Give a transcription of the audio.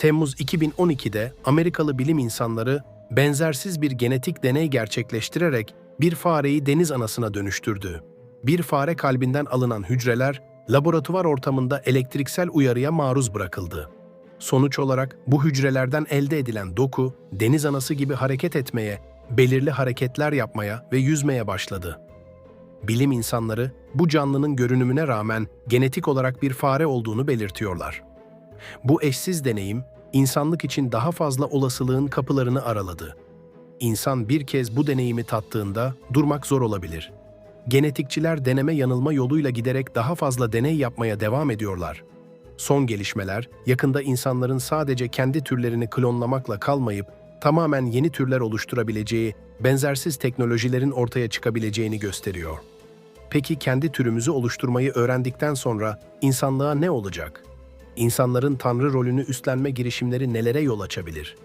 Temmuz 2012'de Amerikalı bilim insanları benzersiz bir genetik deney gerçekleştirerek bir fareyi deniz anasına dönüştürdü. Bir fare kalbinden alınan hücreler laboratuvar ortamında elektriksel uyarıya maruz bırakıldı. Sonuç olarak bu hücrelerden elde edilen doku deniz anası gibi hareket etmeye, belirli hareketler yapmaya ve yüzmeye başladı. Bilim insanları bu canlının görünümüne rağmen genetik olarak bir fare olduğunu belirtiyorlar. Bu eşsiz deneyim, insanlık için daha fazla olasılığın kapılarını araladı. İnsan bir kez bu deneyimi tattığında durmak zor olabilir. Genetikçiler deneme yanılma yoluyla giderek daha fazla deney yapmaya devam ediyorlar. Son gelişmeler, yakında insanların sadece kendi türlerini klonlamakla kalmayıp tamamen yeni türler oluşturabileceği, benzersiz teknolojilerin ortaya çıkabileceğini gösteriyor. Peki kendi türümüzü oluşturmayı öğrendikten sonra insanlığa ne olacak? İnsanların tanrı rolünü üstlenme girişimleri nelere yol açabilir?